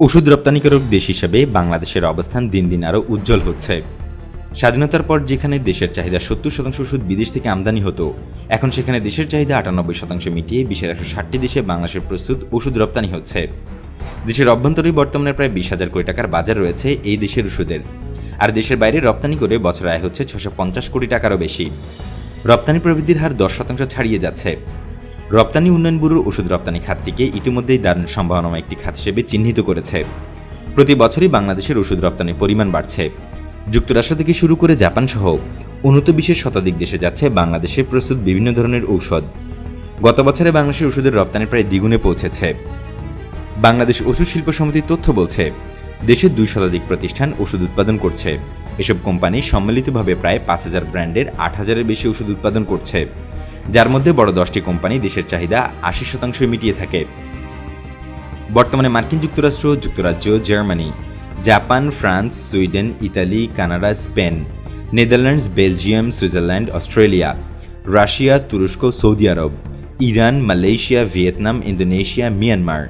ওষুধ রপ্তানিকারক দেশ হিসেবে বাংলাদেশের অবস্থান দিন দিন আরও উজ্জ্বল হচ্ছে। স্বাধীনতার পর যেখানে দেশের চাহিদা সত্তর শতাংশ ওষুধ বিদেশ থেকে আমদানি হতো, এখন সেখানে দেশের চাহিদা আটানব্বই শতাংশ মিটিয়ে বিশ্বের একশো ষাটটি দেশে বাংলাদেশের প্রস্তুত ওষুধ রপ্তানি হচ্ছে। দেশের অভ্যন্তরেই বর্তমানে প্রায় বিশ হাজার কোটি টাকার বাজার রয়েছে এই দেশের ওষুধের। আর দেশের বাইরে রপ্তানি করে বছর আয় হচ্ছে ছশো পঞ্চাশ কোটি টাকারও বেশি। রপ্তানি প্রবৃদ্ধির হার দশ শতাংশ ছাড়িয়ে যাচ্ছে। রপ্তানি উন্নয়ন ব্যুরোর ওষুধ রপ্তানি খাতটিকে ইতিমধ্যেই দারুণ সম্ভাবনাময় একটি খাত হিসেবে চিহ্নিত করেছে। প্রতি বছরই বাংলাদেশের ওষুধ রপ্তানির পরিমাণ বাড়ছে। যুক্তরাষ্ট্র থেকে শুরু করে জাপান সহ উন্নত বিশ্বের শতাধিক দেশে যাচ্ছে বাংলাদেশে প্রস্তুত বিভিন্ন ধরনের ঔষধ। গত বছরে বাংলাদেশের ওষুধের রপ্তানি প্রায় দ্বিগুণে পৌঁছেছে। বাংলাদেশ ওষুধ শিল্প সমিতির তথ্য বলছে, দেশের দুই শতাধিক প্রতিষ্ঠান ওষুধ উৎপাদন করছে। এসব কোম্পানি সম্মিলিতভাবে প্রায় পাঁচ হাজার ব্র্যান্ডের আট হাজারের বেশি ওষুধ উৎপাদন করছে। যার মধ্যে বড় দশটি কোম্পানি দেশের চাহিদা আশি শতাংশ মিটিয়ে থাকে। বর্তমানে মার্কিন যুক্তরাষ্ট্র, যুক্তরাজ্য, Germany, Japan, France, Sweden, Italy, Canada, Spain, Netherlands, Belgium, Switzerland, Australia, Russia, তুরস্ক, সৌদি আরব, Iran, Malaysia, Vietnam, Indonesia, Myanmar,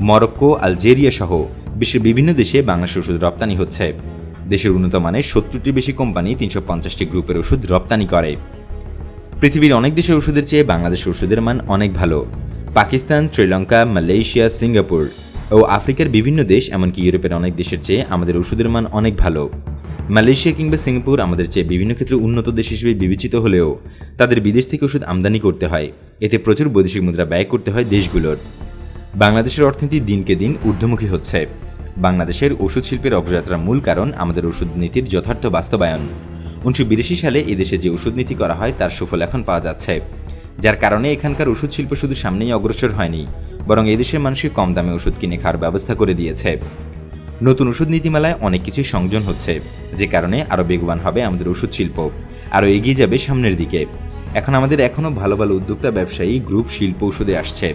Morocco, Algeria সহ বিশ্বের বিভিন্ন দেশে বাংলাদেশের ওষুধ রপ্তানি হচ্ছে। দেশের উন্নত মানের সত্তরটির বেশি কোম্পানি তিনশো পঞ্চাশটি গ্রুপের ওষুধ রপ্তানি করে। পৃথিবীর অনেক দেশের ওষুধের চেয়ে বাংলাদেশের ওষুধের মান অনেক ভালো। পাকিস্তান, শ্রীলঙ্কা, মালয়েশিয়া, সিঙ্গাপুর ও আফ্রিকার বিভিন্ন দেশ, এমনকি ইউরোপের অনেক দেশের চেয়ে আমাদের ওষুধের মান অনেক ভালো। মালয়েশিয়া কিংবা সিঙ্গাপুর আমাদের চেয়ে বিভিন্ন ক্ষেত্রে উন্নত দেশ হিসেবে বিবেচিত হলেও তাদের বিদেশ থেকে ওষুধ আমদানি করতে হয়। এতে প্রচুর বৈদেশিক মুদ্রা ব্যয় করতে হয় দেশগুলোর। বাংলাদেশের অর্থনীতি দিনকে দিন ঊর্ধ্বমুখী হচ্ছে। বাংলাদেশের ওষুধ শিল্পের অগ্রযাত্রার মূল কারণ আমাদের ওষুধ নীতির যথার্থ বাস্তবায়ন। উনিশশো বিরাশি সালে এদেশে যে ওষুধ নীতি করা হয়, তার সুফল এখন পাওয়া যাচ্ছে। যার কারণে এখানকার ওষুধ শিল্প শুধু সামনেই অগ্রসর হয়নি, বরং এদেশের মানুষকে কম দামে ওষুধ কিনে খাওয়ার ব্যবস্থা করে দিয়েছে। নতুন ওষুধ নীতিমালায় অনেক কিছুই সংযোজন হচ্ছে, যে কারণে আরও বেগবান হবে আমাদের ওষুধ শিল্প, আরও এগিয়ে যাবে সামনের দিকে। এখন আমাদের এখনও ভালো ভালো উদ্যোক্তা ব্যবসায়ী, গ্রুপ শিল্প ওষুধে আসছে।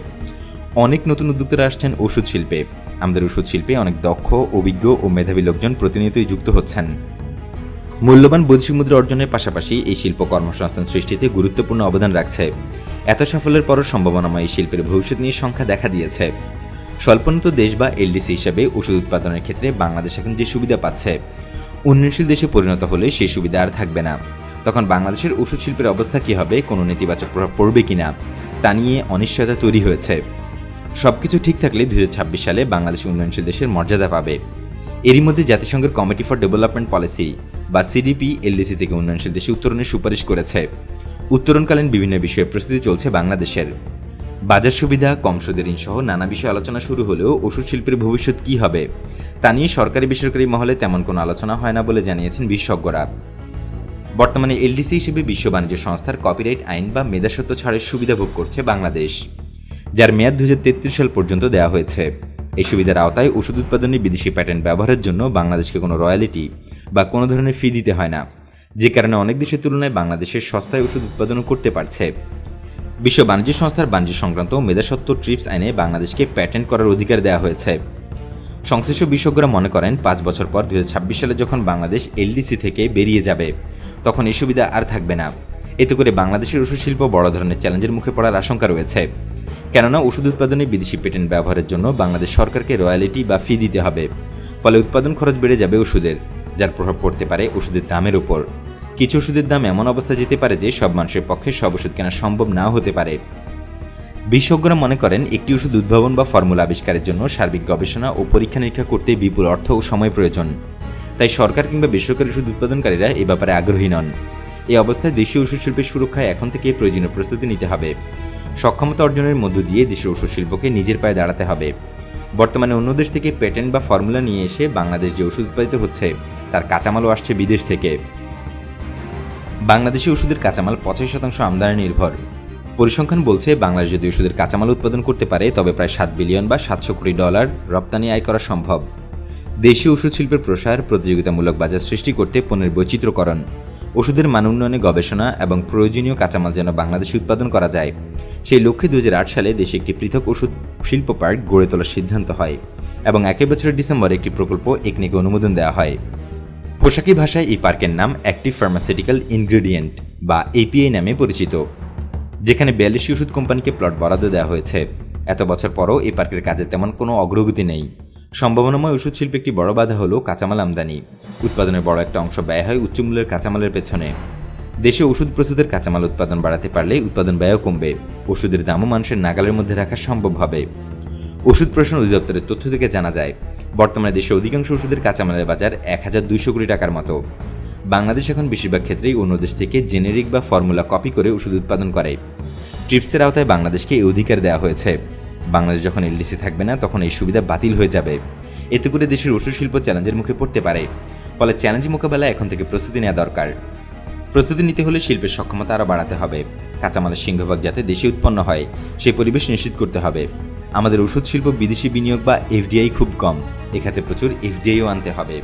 অনেক নতুন উদ্যোক্তারা আসছেন ওষুধ শিল্পে। আমাদের ওষুধ শিল্পে অনেক দক্ষ, অভিজ্ঞ ও মেধাবী লোকজন প্রতিনিয়তই যুক্ত হচ্ছেন। মূল্যবান বৈদেশিক মুদ্রা অর্জনের পাশাপাশি এই শিল্প কর্মসংস্থান সৃষ্টিতে গুরুত্বপূর্ণ অবদান রাখছে। এত সাফল্যের পরও সম্ভাবনাময় এই শিল্পের ভবিষ্যৎ নিয়ে সংখ্যা দেখা দিয়েছে। স্বল্পোন্নত দেশ বা এলডিসি হিসাবে ওষুধ উৎপাদনের ক্ষেত্রে বাংলাদেশ এখন যে সুবিধা পাচ্ছে, উন্নয়নশীল দেশে পরিণত হলে সেই সুবিধা আর থাকবে না। তখন বাংলাদেশের ওষুধ শিল্পের অবস্থা কী হবে, কোনো নেতিবাচক প্রভাব পড়বে কিনা, তা নিয়ে অনিশ্চয়তা তৈরি হয়েছে। সবকিছু ঠিক থাকলে দুই হাজার ছাব্বিশ সালে বাংলাদেশ উন্নয়নশীল দেশের মর্যাদা পাবে। এরই মধ্যে জাতিসংঘের কমিটি ফর ডেভেলপমেন্ট পলিসি বা সিডিপি এলডিসি থেকে উন্নয়নশীল দেশে উত্তরণের সুপারিশ করেছে। উত্তরণকালীন বিভিন্ন বিষয়ে প্রস্তুতি চলছে বাংলাদেশের। বাজার সুবিধা, কম সুদের ঋণ সহ নানা বিষয়ে আলোচনা শুরু হলেও ওষুধ শিল্পের ভবিষ্যৎ কী হবে, তা নিয়ে সরকারি বেসরকারি মহলে তেমন কোনো আলোচনা হয় না বলে জানিয়েছেন বিশেষজ্ঞরা। বর্তমানে এলডিসি হিসেবে বিশ্ব বাণিজ্য সংস্থার কপিরাইট আইন বা মেধাসত্ব ছাড়ের সুবিধা ভোগ করছে বাংলাদেশ, যার মেয়াদ দু হাজার তেত্রিশ সাল পর্যন্ত দেওয়া হয়েছে। এই সুবিধার আওতায় ওষুধ উৎপাদনে বিদেশি প্যাটেন্ট ব্যবহারের জন্য বাংলাদেশকে কোনো রয়্যালিটি বা কোনো ধরনের ফি দিতে হয় না, যে কারণে অনেক দেশের তুলনায় বাংলাদেশের সস্তায় ওষুধ উৎপাদনও করতে পারছে। বিশ্ব বাণিজ্য সংস্থার বাণিজ্য সংক্রান্ত মেধাসত্ব ট্রিপস আইনে বাংলাদেশকে প্যাটেন্ট করার অধিকার দেওয়া হয়েছে। সংশ্লিষ্ট বিশেষজ্ঞরা মনে করেন, পাঁচ বছর পর দু হাজার ছাব্বিশ সালে যখন বাংলাদেশ এলডিসি থেকে বেরিয়ে যাবে, তখন এই সুবিধা আর থাকবে না। এতে করে বাংলাদেশের ওষুধ শিল্প বড় ধরনের চ্যালেঞ্জের মুখে পড়ার আশঙ্কা রয়েছে। কেননা ওষুধ উৎপাদনে বিদেশি পেটেন্ট ব্যবহারের জন্য বাংলাদেশ সরকারকে রয়্যালিটি বা ফি দিতে হবে। ফলে উৎপাদন খরচ বেড়ে যাবে ওষুধের, যার প্রভাব পড়তে পারে ওষুধের দামের উপর। কিছু ওষুধের দাম এমন অবস্থা যেতে পারে যে সব মানুষের পক্ষে সব ওষুধ কেনা সম্ভব নাও হতে পারে। বিশেষজ্ঞরা মনে করেন, একটি ওষুধ উদ্ভাবন বা ফর্মুলা আবিষ্কারের জন্য সার্বিক গবেষণা ও পরীক্ষা নিরীক্ষা করতে বিপুল অর্থ ও সময় প্রয়োজন। তাই সরকার কিংবা বেসরকারি ওষুধ উৎপাদনকারীরা এ ব্যাপারে আগ্রহী নন। এই অবস্থায় দেশীয় ওষুধ শিল্পের সুরক্ষায় এখন থেকে প্রয়োজনীয় প্রস্তুতি নিতে হবে। সক্ষমতা অর্জনের মধ্য দিয়ে দেশের ওষুধ শিল্পকে নিজের পায়ে দাঁড়াতে হবে। বর্তমানে অন্য দেশ থেকে পেটেন্ট বা ফর্মুলা নিয়ে এসে বাংলাদেশ যে ওষুধ উৎপাদিত হচ্ছে, তার কাঁচামালও আসছে বিদেশ থেকে। বাংলাদেশি ওষুধের কাঁচামাল পঁচাশি শতাংশ আমদানি নির্ভর। পরিসংখ্যান বলছে, বাংলাদেশ যদি ওষুধের কাঁচামাল উৎপাদন করতে পারে, তবে প্রায় সাত বিলিয়ন বা সাতশো কোটি ডলার রপ্তানি আয় করা সম্ভব। দেশীয় ওষুধ শিল্পের প্রসার প্রতিযোগিতামূলক বাজার সৃষ্টি করতে পণ্যের বৈচিত্র্যকরণ, ওষুধের মান উন্নয়নে গবেষণা এবং প্রয়োজনীয় কাঁচামাল যেন বাংলাদেশে উৎপাদন করা যায়। সেই লক্ষ্যে দু হাজার আট সালে দেশে একটি পৃথক ওষুধ শিল্প পার্ক গড়ে তোলার সিদ্ধান্ত হয় এবং একই বছরের ডিসেম্বরে একটি প্রকল্প একনিকে অনুমোদন দেওয়া হয়। পোশাকি ভাষায় এই পার্কের নাম অ্যাক্টিভ ফার্মাসিউটিক্যাল ইনগ্রেডিয়েন্ট বা এপিআই নামে পরিচিত, যেখানে বিয়াল্লিশটি ওষুধ কোম্পানিকে প্লট বরাদ্দ দেওয়া হয়েছে। এত বছর পরও এই পার্কের কাজে তেমন কোনো অগ্রগতি নেই। সম্ভাবনাময় ওষুধ শিল্পে একটি বড় বাধা হলো কাঁচামাল আমদানি। উৎপাদনের বড় একটা অংশ ব্যয় হয় উচ্চমূল্যের কাঁচামালের পেছনে। দেশে ওষুধ প্রস্তুতের কাঁচামাল উৎপাদন বাড়াতে পারলে উৎপাদন ব্যয়ও কমবে। ওষুধের দামও মানুষের নাগালের মধ্যে রাখা সম্ভব হবে। ওষুধ প্রশ্ন অধিদপ্তরের তথ্য থেকে জানা যায়, বর্তমানে দেশে অধিকাংশ ওষুধের কাঁচামালের বাজার এক হাজার দুইশো কোটি টাকার মতো। বাংলাদেশ এখন বেশিরভাগ ক্ষেত্রেই অন্য দেশ থেকে জেনেরিক বা ফর্মুলা কপি করে ওষুধ উৎপাদন করে। ট্রিপসের আওতায় বাংলাদেশকে এই অধিকার দেওয়া হয়েছে। বাংলাদেশ যখন এলডিসি থাকবে না, তখন এই সুবিধা বাতিল হয়ে যাবে। এতে করে দেশের ওষুধ শিল্প চ্যালেঞ্জের মুখে পড়তে পারে। ফলে চ্যালেঞ্জ মোকাবেলায় এখন থেকে প্রস্তুতি নেওয়া দরকার। প্রস্তুতি নিতে হলে শিল্পের সক্ষমতা আরও বাড়াতে হবে। কাঁচামালের সিংহভাগ যাতে দেশে উৎপন্ন হয় সেই পরিবেশ নিশ্চিত করতে হবে। আমাদের ওষুধ শিল্প বিদেশি বিনিয়োগ বা এফডিআই খুব কম। এখাতে প্রচুর এফডিআইও আনতে হবে।